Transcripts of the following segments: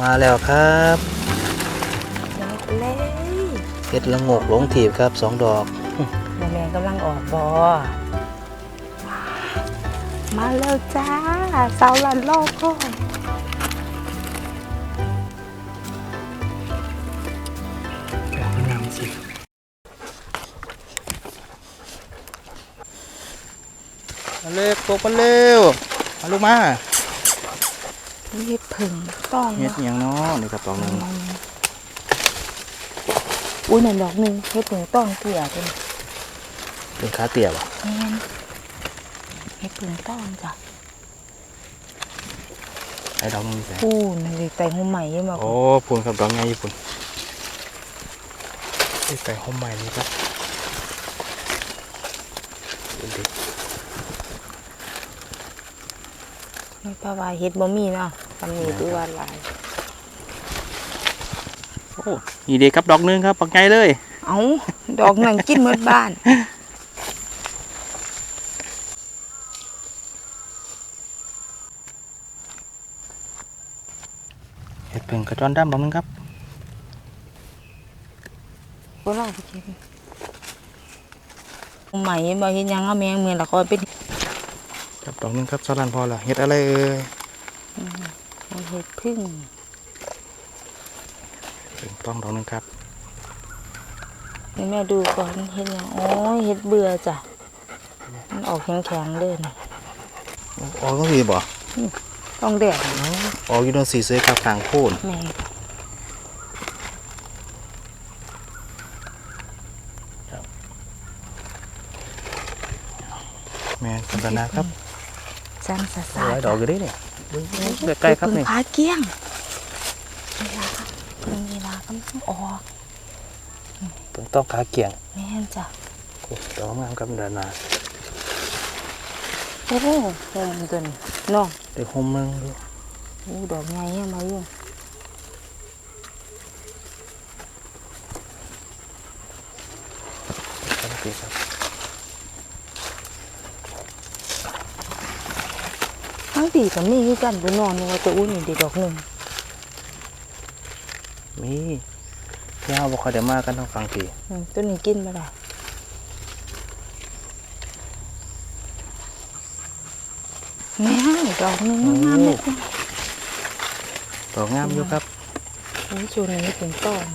มาแล้วครับเล่เห็ดละโงกหลงถีบครับสองดอกแม่แม่กำลังออกบอมาแล้วจ้าสาวลันโลกก่อนนำสิมาเร็วตกมาเร็วมาลูกมา เห็ดผึ่งต้องเห็ดเนาะหยังเนาะนี่ครับดอกหนึงอุ้ยนั่นดอกหนึ่งเห็ดผึ่งต้องเกลี่ยเป็นเป็นขาเตี่ยบ่แม่นเห็ดผึ่งต้องจ้ะไอ้ดอกหนึงใส่พูนเลยแต่หัวใหม่ยังบอกโอ้พูนครับดอกใหญ่ญี่ปุ่นไอ้ไก่ห้องใหม่นี่ครับดูดิไม่ปลาว่าเห็ดบ่มีเนาะ ตำหนิตัวลาย โอ้นี่เด็กครับดอกหนึงครับปักใหญ่เลย เอ้าดอกนั่งกินหมดบ้านเห็ดเพิ่งกระจอนดำดอกหนึงครับก็ลองไปกินหัวใหม่บ่เห็นหยังเอาแมงเมือละคอยเป็นครับดอกหนึงครับสลันพอละเห็ดอะไรเอ่ยเห็ดพึ่งถึงต้องดอกหนึงครับนี่แม่ดูก่อนเห็ดหยังโอ้ยเห็ดเบื่อจ้ะ มันออกแข็งๆเลยนี่ออกก็สีบ่ต้องแดดออกอยู่โดนสีเสือครับทางโค่นแม่แม่สันตนาครับจันสะสาหลายดอกอยู่เดิเนี่ย ใกล้ๆครับนี่พาเกี้ยงเวลาเพิ่งเวลากำลังออกเพิ่งต้องขาเกี่ยงแม่นจ้ะโอ้ดอกงามครับดานาโอ้โหโหมตัวนี้น้องเดี๋ยวโฮมเมืองดูอู้ดอกไงอะมาอยู่ครับพี่ครับ ทั้งปีกับมีคือกันบุนอนว่าจะอุ้ยนี่เดีดอกหนึ่งมีที่เฮาบ่ค่อยได้มากันเท่าฟังพี่อืมตัวนี้กินมาได้แม่ดอกหนึ่งงามเลยคุณดอกงามอยู่ครับโอ้ยชูนี้ถึงต้น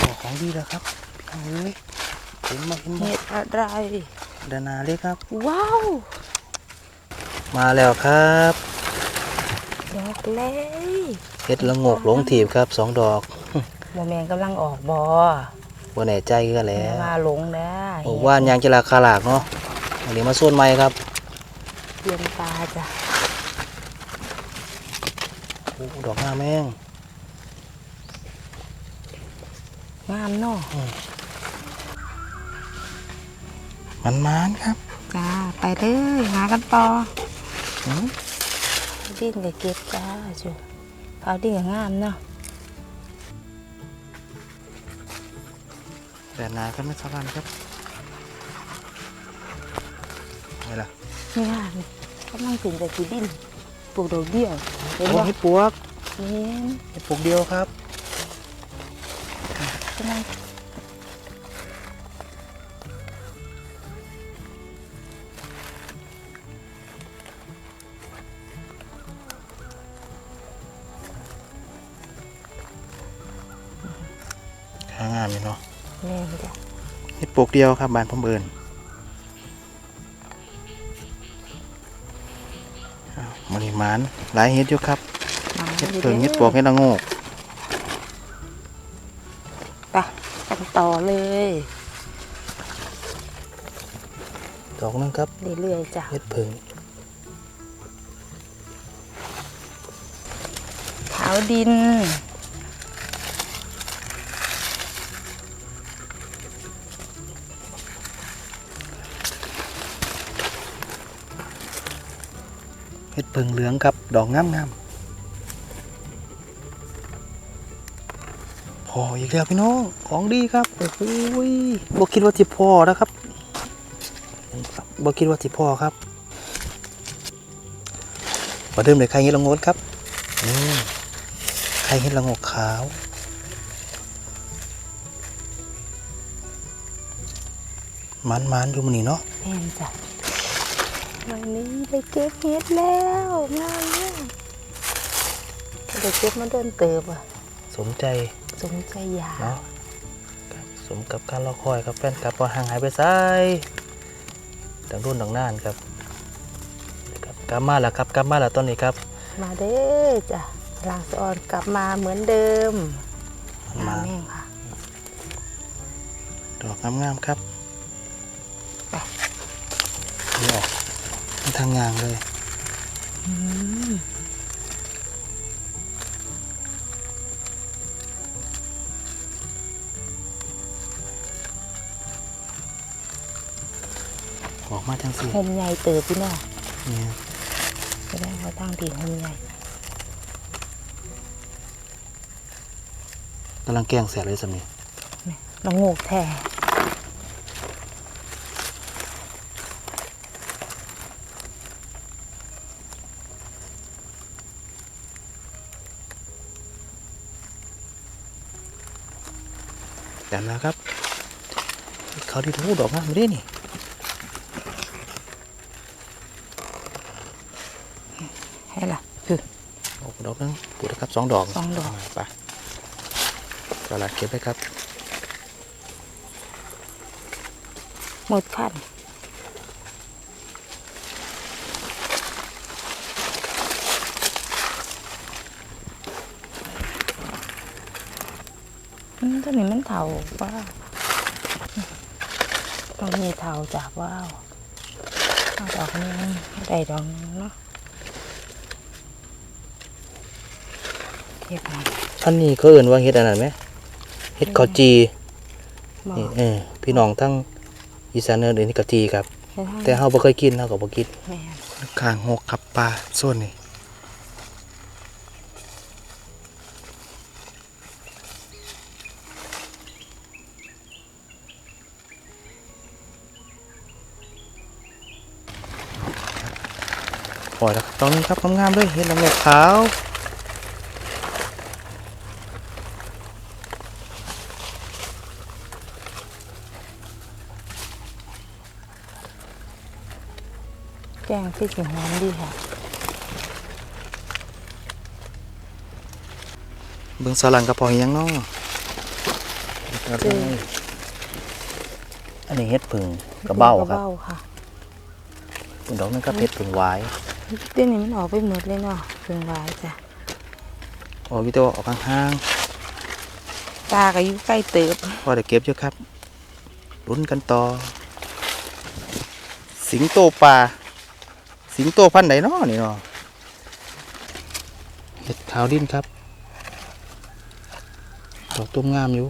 ดอกของดีแล้วครับพี่น้องเอ้ย เห็นมาเห็นมาเห็ดอะไรดานาเลยครับ ว้าว มาแล้วครับดอกเล่เห็ดละโงกหลงถีบครับสองดอกโมแมนกำลังออกบอบ่แน่ใจก็แล้แม่วว่าหลงได้โอ้ว่านยางจะราคาหลากเนาะอันนี้มาส่วนใหม่ครับเยียนปลาจ้ะโอ้ดอกงามแม่งงามเนาะ มันมานๆครับ จ้า ไปเลยหากันต่ออืมดิ้นกับเก็บจ้าจูเอาดิ้นกับงามเนาะแต่นาก็ไม่สลันครับไงล่ะนี่งามนี่กำลังถึงแต่สีดิ้นปลูกดอกเดียวเห็นโอ้บ่เห็ดปวกเห็นเห็ดปวกเดียวครับกำลัง อยู่เนาะแม่นจ้ะเห็ดปวกเดียวครับบ้านผมเอิญมันนี่หมานหลายเห็ดอยู่ครับมาเห็ดอยู่เพิงด้เห็ดปวกเห็ดละโงกไปกันต่อเลยดอกหนึงครับเรื่อยๆจ้ะเห็ดเพิงขาวดิน เพิ่งเหลืองครับดอกงามงามพออีกแล้วพี่น้องของดีครับโอ้โหยบ่คิดว่าจะพอนะครับบบ่คิดว่าสิพ่อครับมาเดิมเลยไข่เห็ดละงดครับนี่ไข่เห็ดละงกขาวมันมันๆอยู่มันนี่เนาะแม่นจ้ะ วันนี้ได้เก็บเห็ดแล้วงามเนี่ยได้เก็บมาเดินเติบอะ สมใจ สมใจอยากเนาะครับสมกับการรอคอยครับแฟนครับว่าห่างหายไปซ้ายดังรุ่นดังนานครับครับกลับมาแล้วครับกลับมาแล้วตอนนี้ครับ มาเด้อจ้ะลางสะออนกลับมาเหมือนเดิมมันงามมาแม่งค่ะ ดอกงามๆครับ ทางงางเลยอืมออกมาจังสิหมใหญ่เติบพี่น้องเนี่ยแสดงว่าตั้งที่หมใหญ่กำลังแกงแสบเลยสำนีน้องงูกแท้ กันแล้วครับ เขาที่ทูดอกงามไม่ได้นี่ให้ล่ะคือออกดอกนึงปูนะครับสองดอกสองดอกาไปก็ละเก็บไปครับ หมดขั้นอืมตัว นี้มันเถาว้าวต้องมีเถาจากว้าวเอาดอกนี้ได้ดอกนึงเนาะเก็บมันอันนี้เขาเอื่นว่าเฮ็ดอันนั้นไหมเฮ็ดข้าวจีบอนี่กเออพี่น้องทั้งอีสานเนินเอื่นนี่ข้าวจีครับให้ทางแต่เฮาบ่เคยกินเฮาก็บ่กินแม่นข้างหกขับปลาโซนนี่ ล่อยแล้วครับตอนนี้ครับงามๆเลยเห็ดละโงกขาวแกงที่ถึงหอมดีค่ะเบิ่งสลังกระเพาะอีหยังเนาะอันนี้เห็ดผึ่งกระเบ้าครับกระเบ้าค่ะปุ่นดอกนึงก็เห็ดผึ่งหวาย เดี๋ยวนี้มันออกไปหมดเลยเนาะเพิ่งร้ายจ้ะออกวิดีโอออกห่างตาก็อยู่ใกล้เติบๆพอได้เก็บอยู่ครับลุ้นกันต่อ สิงโตป่า สิงโตพันธุ์ไหนเนาะนี่เนาะเห็ดขาวดิ้นครับ ดอกตุ้มงามอยู่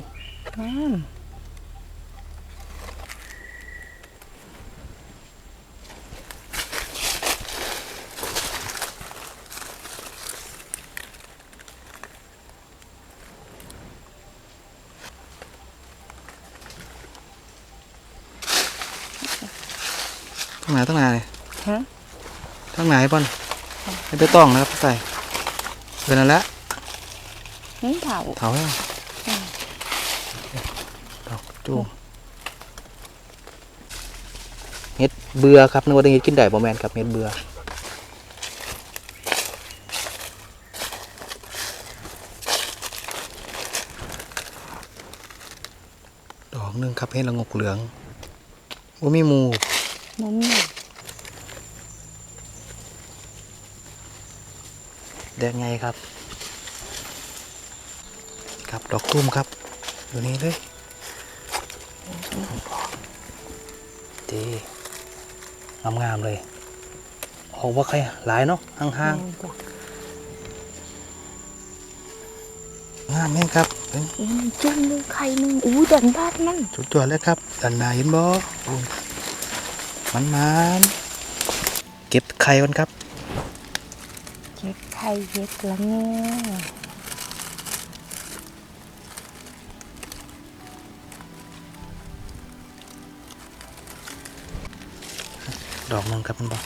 น้ทั้งไหนทั้งไหนเลยำฮะทั้งไหนป่อนไม่ไปต้องนะครับใส่เป็นนั่นแหละนี่เถาเถาแล้วดอกจูงเห็ดเบื่อครับนึกว่าได้เห็ดกินได้บ่แมนครับเห็ดเบื่อดอกหนึ่งครับเห็ดละงกเหลืองว่ามีห มูมุมนี่แดงไงครับ ครับ ดอกตุ้มครับ อยู่นี่เลยดีงามๆเลยออกว่าใครหลายเนาะห่างแม่นจ้ะๆงามแม่งครับเป็นอืมจุ่มหนึงไข่หนึงอู้ดันบ้านมันสุดยอดเลยครับด้านหน้าเห็นบ่โอ้ย มันมันๆเก็บไข่ก่อนครับ เก็บไข่เห็ดละโงูดอกหนึงครับมันบอก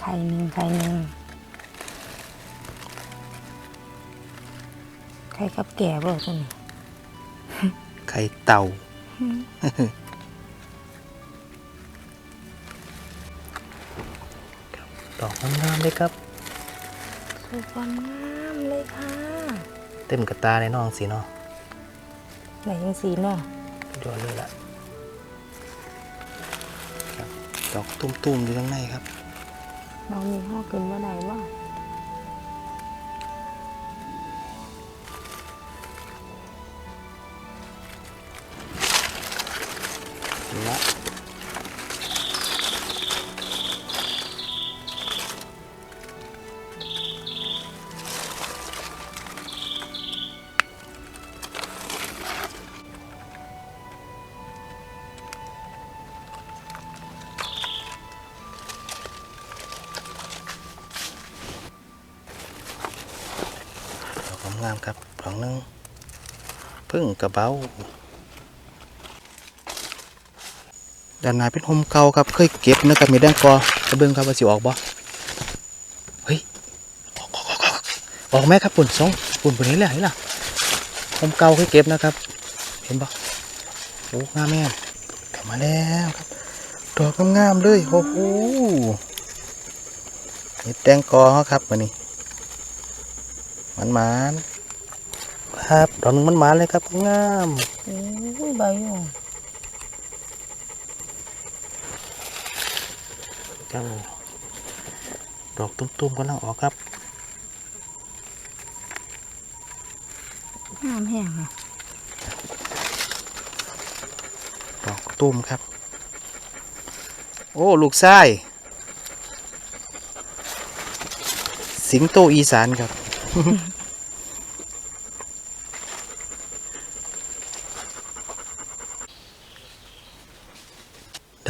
ไข่หนึ่งไข่หนึ่งไข่กับแก่บ่ตัวนี้ไข่เต่า เลยครับสวยงามเลยค่ะ เต็มกระตาในน้องสีเนาะไหนยังสีเนาะยอดเลยล่ะครับดอกตุ้มๆอยู่ข้างในครับน้องมีห้อกินเมื่อไหร่บ้า งามครับดอกหนึงพึ่งกระเบ้าด้านในเป็นโฮมเก่าครับเคยเก็บนะครับมีแดงกอจะเบิ่งครับว่าสิออกบ่เฮ้ยออกออกออกออกไหมครับปุ่นสองปุ่นปุ่นนี้แหละเห็นล่ะโฮมเก่าเคยเก็บนะครับ เห็นบ่โอ้งามแม่กลับมาแล้วครับดอกงามๆเลยโอ้โหนี่แตงกอครับมานี่มันมาน ครับดอกหนึงมันมาเลยครับงามโอ้ยใบอะครับดอกตุ้มๆกำลังออกครับงามแห้งอะดอกตุ้มครับ โอ้ ลูกไส้สิงโตอีสานครับ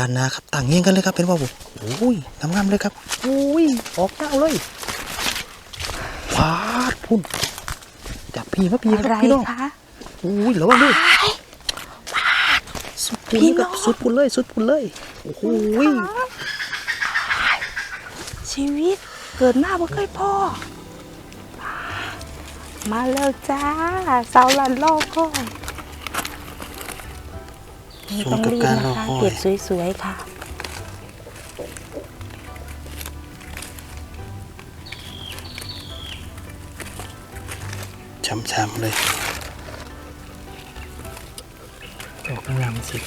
ด้านหน้าครับต่างเงี้ยงกันเลยครับเป็นว่าบุโอ้ยงามๆเลยครับโอ้ยออกเจ้าเลยฟาดพุ่นจับพี่มาพี่คอะรับไรพี่น้องคะโอ้ยระวังด้วยสุดปุ่นพี่เลยน้กัอบงสุดปุ่นเลย สุดปุ่นเลยโอ้โหยชีวิตเกิดมาบ่เคยพ่อมาแล้วจ้าสาวหลันโลกก็นี่ สมต้องกับรีบการนะรอคะคอเก็ยบสวยๆค่ะ ช้ำๆเลยดอกงามสิ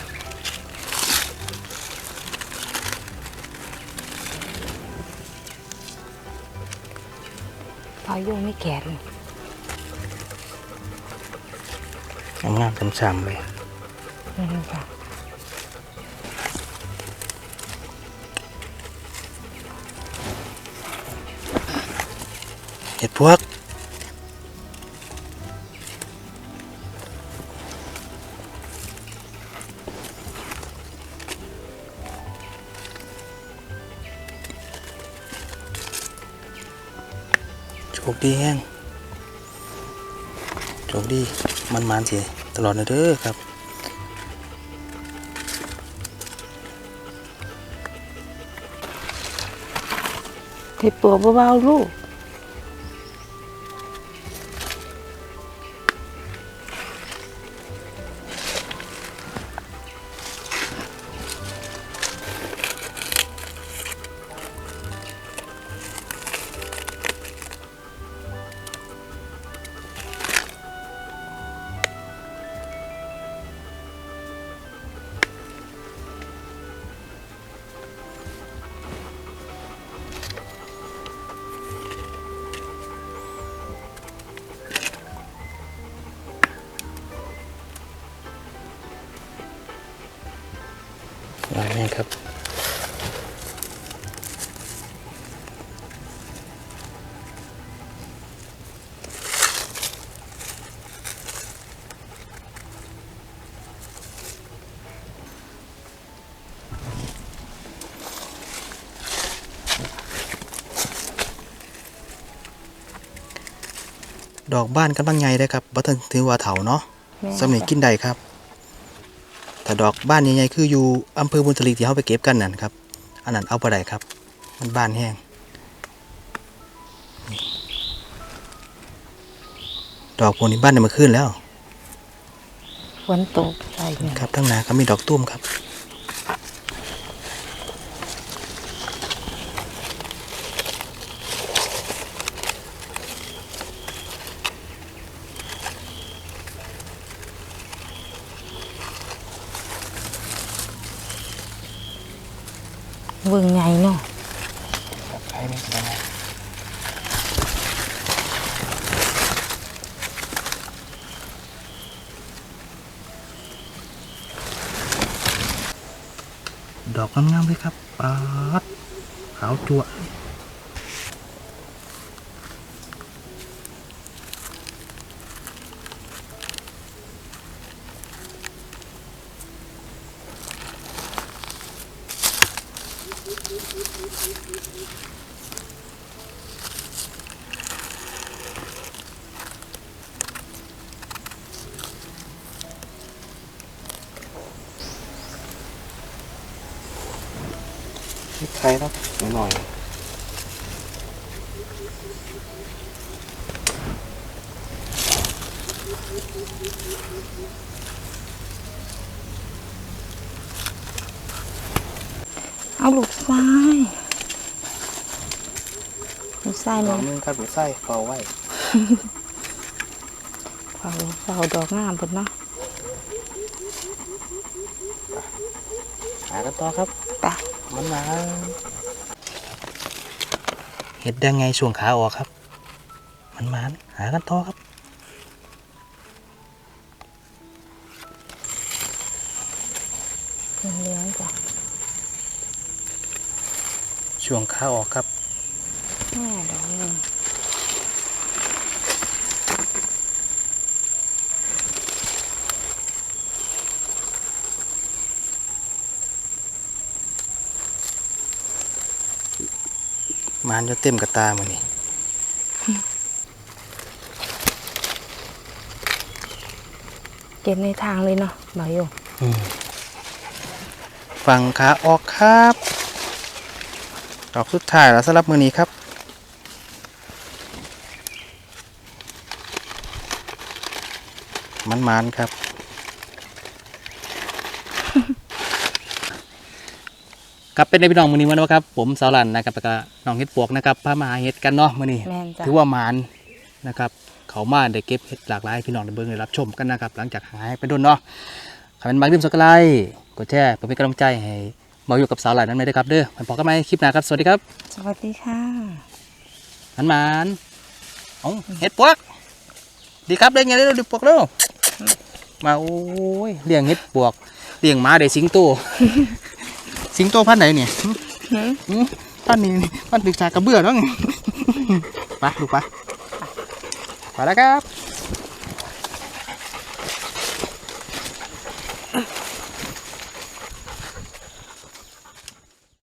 พอโยงไม่แขนงามๆช้ำๆเลยนี่ค่ะ ห็ดพวก โชคดีแห้งโชคดี มันมันสิตลอดนะเด้อครับเห็ดปัวเบาๆลูก งามแห้งครับ ดอกบ้านกำลังใหญ่เลยครับบัตันถือว่าเถาเนาะแม่สำเร็จกินได้ครับ แต่ดอกบ้านใหญ่ๆคืออยู่อำเภอบุญทลีที่เขาไปเก็บกันนั่นครับ อันนั้นเอาไปได้ครับ มันบานแห้งนี่ดอกพวกนี้บ้านเนี่ยมาขึ้นแล้วฝนตกใส่เนี่ยครับทั้งหนาก็มีดอกตุ้มครับ เบิ่งไงเนาะ ใครไม่ได้ ดอกงามๆเลยครับปาดขาวจั่วะใครครับหน่อยเอาลูกทรายลูกทรายดอเนาะกนึงครับหรือไส้เฝ้าไว้เฝ้าเฝ้าดอกงามเพิ่นเนาะหากันต่อครับไป มันมาเห็ดได้ไงช่วงขาออกครับ มันมาหากันต่อครับเหลืองๆจ้ะช่วงขาออกครับ แม่ดอกหนึง มันจะ เต็มกระตามันนี่เก็บในทางเลยเนาะบ่าวโยฝั่งขาออกครับ ดอกสุดท้ายแล้วสำหรับมือนี้ครับมันมันๆครับ ครับเป็นในพี่น้องมือนี้มันวะครับ ผมสาวรันนะครับแล้วก็น้องเฮ็ดปวกนะครับพามาหาเฮ็ดกันเนาะมือนี้แม่นจ้ะ ถือว่าหมานนะครับ เขามาได้เก็บเห็ดหลากหลายให้พี่น้องได้เบิ่งได้รับชมกันนะครับ หลังจากหายไปโดนเนาะใครเป็นบางดื่มสกไลค์กดแชร์เพื่อเป็นกำลังใจให้มาอยู่กับสาวหลายนั้นไม่ได้ครับเด้อมันพอกันไหมคลิปหน้าครับสวัสดีครับสวัสดีค่ะมันหมานเอาเห็ดปวกดีครับได้ไงเร็วดีปวกเร็วมาโอ้ยเลี้ยงเห็ดปวกเลี้ยงหมาได้สิงโต สิงโตพันธุ์ไหนเนี่ยหึหืมหึพันธุ์นี้พันธุ์ตึกจากกระเบื้อเนาะไปลูกไปไปแล้วครับ